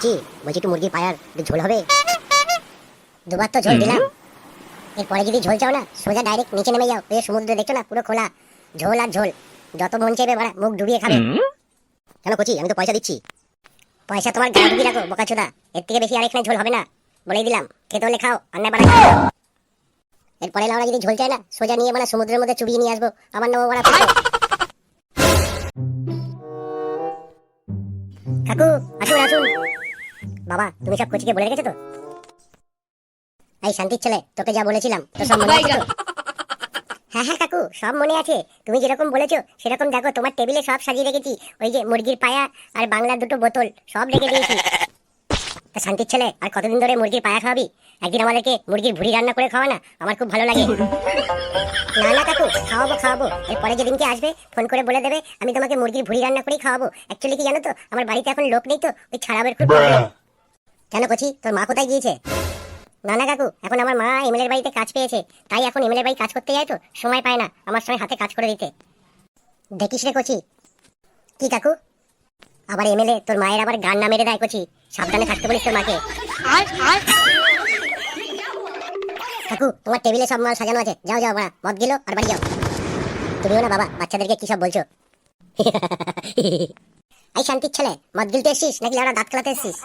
কচি বলছি একটু মুরগির পায়ার ঝোল হবে? দুবার তো ঝোল দিলাম। এরপরে যদি ঝোল চাও না সোজা ডাইরেক্ট নিচে নেমে যাও। ওই সমুদ্র দেখছ না পুরো খোলা। ঝোল আর ঝোল। যত মন চাইবে বাড়া মুখ ডুবিয়ে খাবে। কেন কচি? আমি তো পয়সা দিচ্ছি। পয়সা তোমার গায়ে ডুবিয়ে রাখো বোকাচোদা। এর থেকে বেশি আর এখানে ঝোল হবে না। বলেই দিলাম খেতে হলে খাও আর না বাড়া এরপরে লাউড়া যদি ঝোল চায় না সোজা নিয়ে মানে সমুদ্রের মধ্যে চুবিয়ে নিয়ে আসব। আমার নাম বাড়া। কাকু আসুন আসুন। বাবা, তুমি সব কচিকে বলে রেখেছো তো? এই শান্তির ছেলে, তোকে যা বলেছিলাম তো সব মনে আছে হ্যাঁ হ্যাঁ কাকু, সব মনে আছে। তুমি যেরকম বলেছ, সেরকম দেখো, তোমার টেবিলে সব সাজিয়ে রেখেছি। ওই যে মুরগির পায়া আর বাংলার দুটো বোতল, সব রেখে দিয়েছি। তা শান্তির ছেলে, আর কতদিন ধরে মুরগির পায়া খাওয়াবি? একদিন আমাদেরকে মুরগির ভুড়ি রান্না করে খাওয়া না আমার খুব ভালো লাগে। না না, কাকু, খাওয়াবো খাওয়াবো। এরপরে যেদিনকে আসবে, ফোন করে বলে দেবে, আমি তোমাকে মুরগির ভুড়ি রান্না করেই খাওয়াবো। অ্যাকচুয়ালি কি জানো তো, আমার বাড়িতে এখন লোক নেই তো, ওই ছাড়াবের খুব। কেন কচি? তোর মা কোথায় গিয়েছে? না না কাকু এখন আমার মা এমএলএর বাড়িতে কাজ পেয়েছে। তাই এখন এমএলএর বাড়ি কাজ করতে যায় তো? সময় পায় না আমার সঙ্গে হাতে কাজ করে দিতে। দেখিস রে কচি। কি কাকু? আবার এমএলএ তোর মায়ের আবার গান না মেরে দেয় কচি। সাবধানে থাকতে বলিস তোর মাকে। কাকু তোমার টেবিলে সব মাল সাজানো আছে। যাও যাও বাড়া মদ গেলো আর বাড়ি যাও। তুমিও না বাবা বাচ্চাদেরকে কি সব বলছো? এই শান্তির ছেলে মদ গিলতে এসছিস? নাকি লাউড়া দাঁত খেলাতে এসছিস?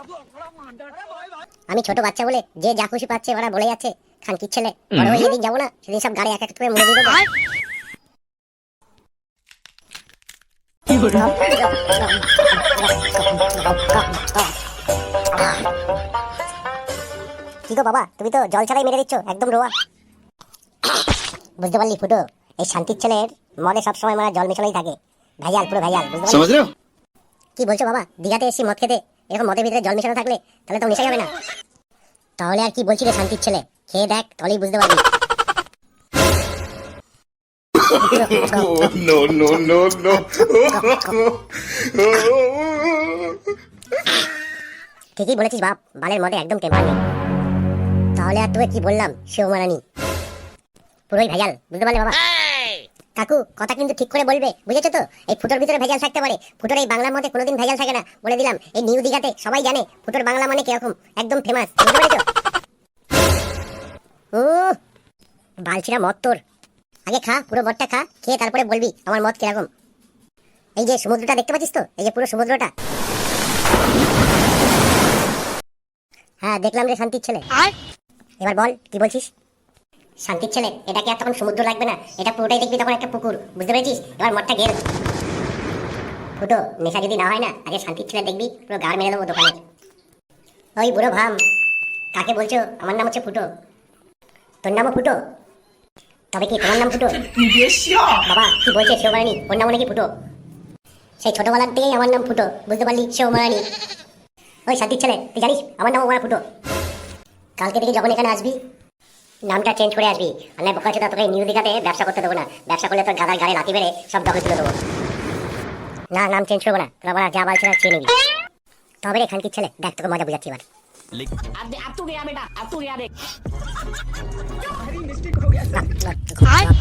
আমি ছোট বাচ্চা বলে যে যা খুশি পাচ্ছে ওরা বলে যাচ্ছে। খান কি ছেলে? বড় হয়ে যেদিন যাব না? সেদিন সব গাড়ি এক এক করে মরে দিবে। কি গো বাবা তুমি তো জল ছাড়াই মেরে দিচ্ছ একদম রোয়া। বুঝতে পারলি ফুটো এই শান্তির ছেলের মনে সবসময় মানে জল মিশানোই থাকে। ভাইয়াল পুরো ভাইয়াল বুঝতে পারলি? কি বলছো বাবা দিঘাতে এসে মদ খেতে। এরকম মদের ভিতরে জল মেশানো থাকলে তাহলে তো নেশাই হবে না। তাহলে আর কি বলছি রে শান্তির ছেলে? খেয়ে দেখ তাহলেই বুঝতে পারবি। No, no, no, no. ঠিকই বলেছিস বাপ বালের মধ্যে একদম টেম্পার নেই। তাহলে আর তোকে কি বললাম? সেও মারানি পুরোই ভেজাল বুঝতে পারলে বাবা? কাকু কথা কিন্তু ঠিক করে বলবে বুঝেছ তো? এই ফুটোর ভিতরে ভেজাল থাকতে পারে। ফুটোর এই বাংলার মধ্যে কোনোদিন ভেজাল থাকে না বলে দিলাম। এই নিউ দিঘাতে সবাই জানে ফুটোর বাংলা মানে কীরকম একদম ফেমাস বুঝতে পেরেছ? ও বালছিরা মদ তোর। আগে খা পুরো মদটা খা খেয়ে তারপরে বলবি আমার মদ কীরকম। এই যে সমুদ্রটা দেখতে পাচ্ছিস তো? এই যে পুরো সমুদ্রটা। হ্যাঁ দেখলাম রে শান্তির ছেলে। এবার বল কি বলছিস? শান্তির ছেলে, এটাকে আর তখন সমুদ্র লাগবে না, এটা পুরোটাই দেখবি তখন একটা পুকুর, বুঝতে পেরেছিস? এবার মঠটা গেল। ফুটো, নেশা যদি না হয় না, আগে শান্তির ছেলে দেখবি, পুরো গাড় মেরে দেবো দোকানে। ওই বুড়ো ভাম, কাকে বলছো? আমার নাম হচ্ছে ফুটো। তোর নামও ফুটো? তবে কি তোমার নাম ফুটো? বাবা, কি বলছে সেও মারানি ওর নাম নাকি ফুটো? সেই ছোটবেলার থেকেই আমার নাম ফুটো, বুঝতে পারলি? সেও মারানি। ওই শান্তির ছেলে, তুই জানিস, আমার নাম ওরা ফুটো। কালকে থেকে যখন এখানে আসবি নামটা চেঞ্জ করে আসবি আমি বোকা চোদা তোকে নিউ দিঘাতে ব্যবসা করতে দেবো না ব্যবসা করলে তোর গাদার গাড়ি লাথি বেড়ে সব দখল তুলে দেবো না নাম চেঞ্জ করব না তোর আবার যা বলছে না চেয়ে তবে এখান কি ছেলে দেখ তোকে মজা বুঝাচ্ছি এবার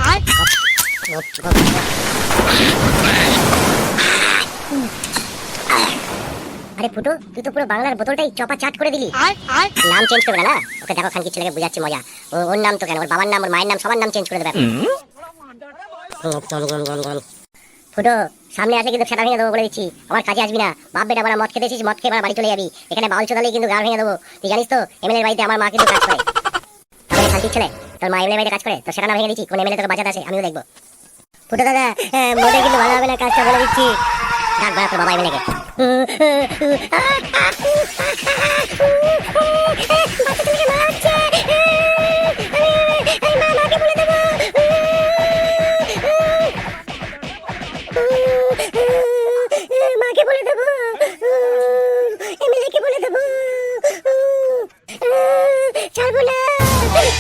আয় আরে ফুটো তুই তো পুরো বাংলার বোতলটাই চপা চাট করে দিলি। নাম চেঞ্জ করবে না ওকে দেখো খানকির ছেলেকে বুঝাচ্ছি মজা। ওর নাম তো কেন? ওর বাবার নাম ওর মায়ের নাম সবার নাম চেঞ্জ করে দেবে। ফুটো সামনে আসলে কিন্তু সেটা ভেঙে দেবো বলে দিচ্ছি। আমার কাজে আসবি না। বাপ বেটা আমার মদ খেতে এসেছিস মদ খেয়ে বাড়ি চলে যাবি। এখানে বাউল চোদালে কিন্তু গাড় ভেঙে দেবো। তুই জানিস তো এমএলএর বাড়িতে আমার মা কিন্তু কাজ করে। তাহলে শান্তির ছেলে তোর মা এমএলএ বাড়িতে কাজ করে তো সেটা না ভেঙে দিচ্ছি কোন এমএলএ তোকে বাঁচাতে আসে আমিও দেখব। ফুটো দাদা হ্যাঁ, মদে কিন্তু ভালো হবে না কাজটা বলে দিচ্ছি। ডাক বাড়া তোর বাবা এমএলএকে।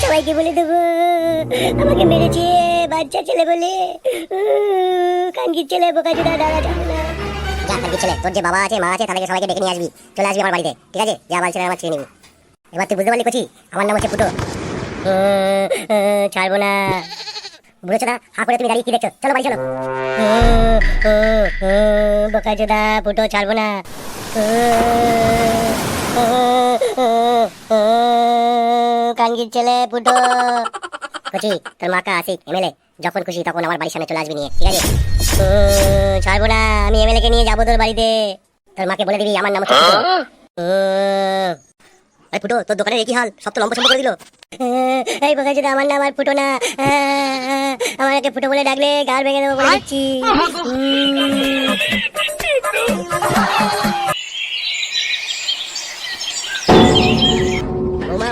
সবাইকে বলে দেবো আমাকে মেরেছে বাচ্চা ছেলে বলে কানকির ছেলে বোকা চোদা দাদা যাবে না যা কানকির ছেলে তোর যে বাবা আছে মা আছে তাদেরকে সবাইকে ডেকে নিয়ে আসবি। চলে আসবি আমার বাড়িতে ঠিক আছে? যা বলছে আমার ছেলে নিবি। এবার তুই বুঝতে পারলি কচি? আমার নাম হচ্ছে উম, ছাড়বো না। বুঝেছ না? হা করে তুমি দাঁড়িয়ে কি দেখছ? চলো বাড়ি চলো। বোকা চোদা ফুটো ছাড়বো না। কানকির ছেলে ফুটো কচি তোর মাকা আসিক এমএলএ যখন খুশি তখন আমার বাড়ির সামনে চলে আসবি নিয়ে, ঠিক আছে? ছাড়বো না আমি এমএলএ কে নিয়ে যাব তোর বাড়িতে। তোর মাকে বলে দিবি আমার নাম হচ্ছে ফুটো। তোর দোকানের হাল, সব তো লম্বা সম্পর্ক দিল। এই বোকা আমার নাম আর ফুটো না, আমাকে ফুটো বলে ডাকলে ভেঙে দেবো বলে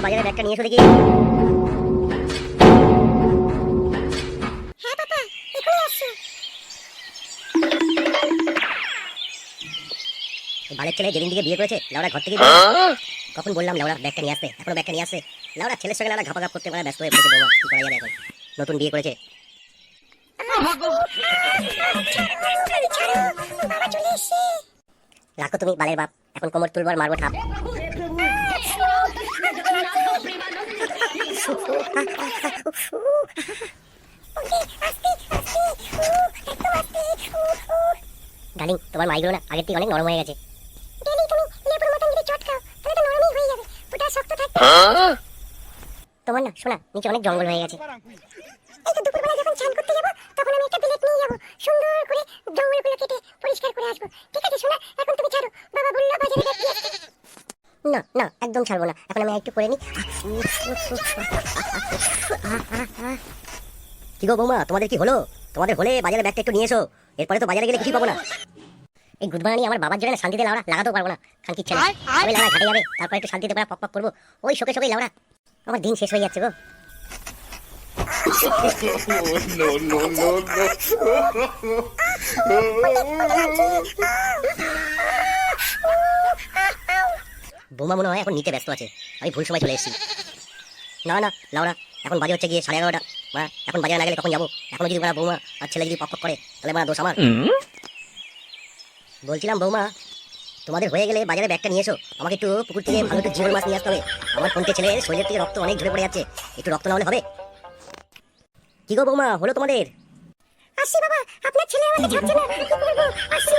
বাজারে ব্যাগটা নিয়ে এসো দেখি। এই বালের ছেলে যেদিন থেকে বিয়ে করেছে লাউড়া ঘর থেকে বের কখন বললাম লাউড়া ব্যাগটা নিয়ে আসতে? এখনও ব্যাগটা নিয়ে আসছে। লাউড়া ছেলের সঙ্গে লাউড়া ঘাপাঘাপ করতে পারে ব্যস্ত হয়ে পড়েছে বৌমা। কি করা যাবে এখন? নতুন বিয়ে করেছে। রাখো তুমি বালের বাপ। এখন কোমর তুলবো আর মারবো ঠাপ। ডার্লিং তোমার মাইগুলো না আগের থেকে অনেক নরম হয়ে গেছে। ডেলি তুমি লেবুর মতন যদি চটকাও তাহলে তো নরমই হয়ে যাবে। ওটা শক্ত থাকবে তোমার না শোনা নিচে অনেক জঙ্গল হয়ে গেছে। এই তো দুপুরবেলা যখন চান করতে যাব তখন আমি একটা প্লেট নিয়ে যাব। সুন্দর করে জঙ্গলগুলো কেটে পরিষ্কার করে আসব। ঠিক আছে শোনা এখন তুমি ছাড়ো। বাবা বলল বাজারে আসতে। না না একদম ছাড়বো না। এখন আমি একটু করে নিই। কি গো বৌমা তোমাদের কি হলো? তোমাদের হলে বাজারে ব্যাগটা একটু নিয়ে এসো। এরপরে তো বাজারে গেলে কিছুই পাবো না। এই গুড বানানি আমার বাবার জন্য শান্তিতে লাউড়া লাগাতেও পারব না। খান কিচ্ছে না আমি লাউড়া ঘাটে যাবে তারপর একটু শান্তিতে পড়া পক পক করব। ওই শোকে শোকে লাউড়া আমার দিন শেষ হয়ে যাচ্ছে গো। no, no, no, no. বোমা মনে হয় এখন নিতে ব্যস্ত আছে। আমি ভুল সময় চলে এসেছি। না না লাউড়া এখন বাজে হচ্ছে গিয়ে সাড়ে এগারোটা। মা এখন বাজারে না গেলে কখন যাব? এখন যদি বৌমা আর ছেলে যদি পক করে তাহলে মা দোষ আমার। বলছিলাম বৌমা তোমাদের হয়ে গেলে বাজারে ব্যাগটা নিয়ে এসো। আমাকে একটু পুকুর থেকে ভালো একটু জীবন মাছ নিয়ে আসতে হবে। আমার ফোনকে ছেলে শরীরের থেকে রক্ত অনেক ঝরে পড়ে যাচ্ছে। একটু রক্ত না হলে হবে। কি গো বৌমা হলো তোমাদের? আসছি বাবা আপনার ছেলে আমাকে ছাড়ছে না। কি করব? আসছি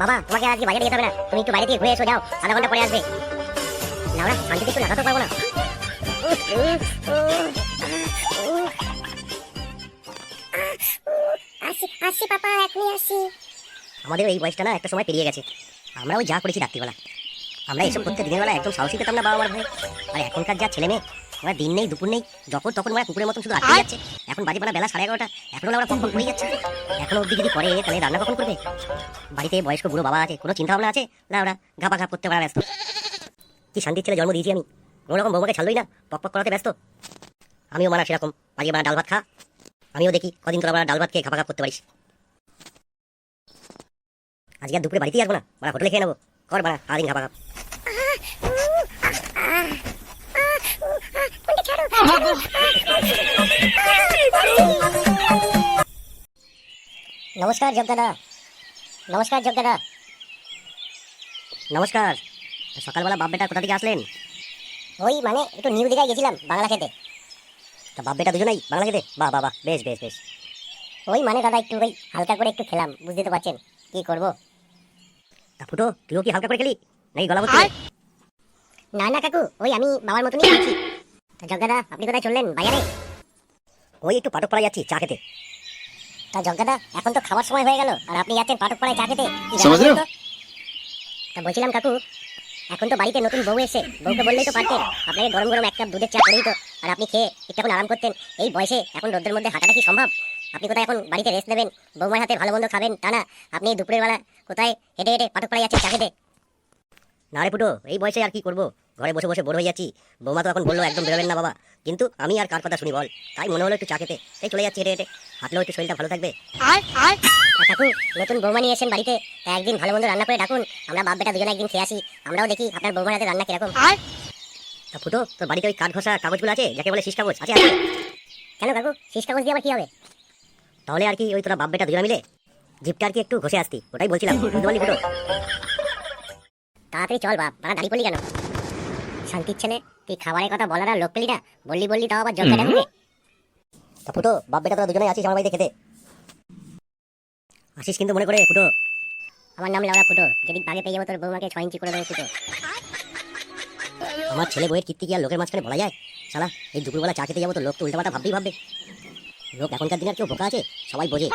বাবা তোমাকে আজকে বাজারে যেতে হবে না। তুমি একটু বাইরে থেকে ঘুরে এসো যাও। আধা ঘণ্টা পরে আসবে। লাউড়া শান্তিতে একটু লাগাতে পারব না। আসি আসি পাপা এখনই আসি আমাদের এই বয়সটা না একটা সময় পেরিয়ে গেছে। আমরা ওই যা করেছি রাত্রিবেলা। আমরা এসব করতে দিনের বেলা একদম সাহসী পেতাম না বাবা মার ভয়ে। আর এখনকার যা ছেলে মেয়ে ওরা দিন নেই দুপুর নেই যখন তখন ওরা কুকুরের মতন শুধু আটকে যাচ্ছে। এখন বাজে বেলা বেলা সাড়ে এগারোটা এখনও ওরা কখন পড়ে যাচ্ছে। এখন অব্দি যদি করে তাহলে রান্না কখন করবে? বাড়িতে বয়স্ক বুড়ো বাবা আছে কোনো চিন্তা ভাবনা আছে? না ওরা ঘাপা ঘাপ করতে পারা ব্যস্ত। কি শান্তির ছেলে জন্ম দিয়েছি আমি। কোনো রকম বৌমাকে ছাড়লই না পক পক করাতে ব্যস্ত। আমিও মানা সেরকম আজকে মানা ডাল ভাত খা। আমিও দেখি কদিন তোরা ডাল ভাত খেয়ে ঘাপা ঘাপ করতে পারিস। আজকে আর দুপুরে বাড়িতেই আসব না? মানে হোটেলে খেয়ে নেব। কর বানা সারাদিন ঘাপা ঘাপ নমস্কার জগদাদা নমস্কার জগদাদা নমস্কার। সকালবেলা বাপ বেটা কোথা থেকে আসলেন? ওই মানে একটু নিউ দিঘায় গেছিলাম বাংলা খেতে। তা বাপ বেটা দুজনেই বাংলা খেতে? বাহ বাহ বেশ বেশ বেশ। ওই মানে দাদা একটু ওই হালকা করে একটু খেলাম বুঝতে তো পারছেন। কি করব? তা ফুটো তুইও কি হালকা করে খেলি? নাকি গলা ভর্তি না না কাকু ওই আমি বাবার মতনই খাচ্ছি তা জগদাদা আপনি কোথায় চললেন? বাজারে ওই একটু পাটক পাড়া যাচ্ছি চা খেতে। তা জগদাদা এখন তো খাবার সময় হয়ে গেল আর আপনি যাচ্ছেন পাটক পাড়ায় চা খেতে? তা বলছিলাম কাকু এখন তো বাড়িতে নতুন বউ এসে বউকে বললেই তো পারতেন। আপনাকে গরম গরম এক কাপ দুধের চা করেই তো আর আপনি খেয়ে একটু এখন আরাম করতেন। এই বয়সে এখন রোদের মধ্যে হাঁটাটা কি সম্ভব? আপনি কোথায় এখন বাড়িতে রেস্ট নেবেন? বৌমার হাতে ভালো মন্দ খাবেন তা না? আপনি দুপুরের বেলা কোথায় হেঁটে হেঁটে পাটক পাড়ায় যাচ্ছেন চা খেতে না রে ফুটো এই বয়সে আর কি করব? ঘরে বসে বসে বোর হয়ে যাচ্ছি। বৌমা তো এখন বলল একদম বেরোবেন না বাবা। কিন্তু আমি আর কার কথা শুনি বল? তাই মনে হলো একটু চা খেতে। তাই চলে যাচ্ছি হেঁটে হেঁটে। হাঁটলেও একটু শরীরটা ভালো থাকবে। কাকু নতুন বৌমা নিয়ে এসেন বাড়িতে। একদিন ভালো মন্দ রান্না করে ডাকুন। আমরা বাপ বেটা দুজনে একদিন খেয়ে আসি। আমরাও দেখি আপনার বৌমার হাতে রান্না কীরকম। তা ফুটো তোর বাড়িতে ওই কাঠ ঘষা কাগজগুলো আছে? যাকে বলে শীষ কাগজ আছে আছে কেন কাকু? শীষ কাগজ দিয়ে আবার কি হবে? তাহলে আর কি ওই তোরা বাপ বেটা দুজনে মিলে জিপটা আর কি একটু ঘষে আসতি, ওটাই বলছিলাম, বুঝতে পারলি ফুটো? তাড়াতাড়ি চল বাপ তারা দাঁড়িয়ে পড়লি কেন? শান্তির ছেলে তুই খাবারের কথা বলার আর লোক পেলি না? বললি বললি তাও আবার জল কাটা তা ফুটো বাপ বেটা তোরা দুজনে আছিস আমার বাড়িতে খেতে? আসিস কিন্তু মনে করে, ফুটো। আমার নাম লাউড়া ফুটো, যেদিন বাগে পেয়ে যাব তোর বৌমাকে ছয় ইঞ্চি করে দেবো ফুটো। আমার ছেলে বইয়ের কীর্তি কি আর লোকের মাঝখানে বলা যায়? শালা, এই দুপুরবেলা চা খেতে যাব তো লোক তো উল্টাপাল্টা ভাবতেই ভাববে। লোক এখনকার দিনের কেউ বোকা আছে? সবাই বোঝে।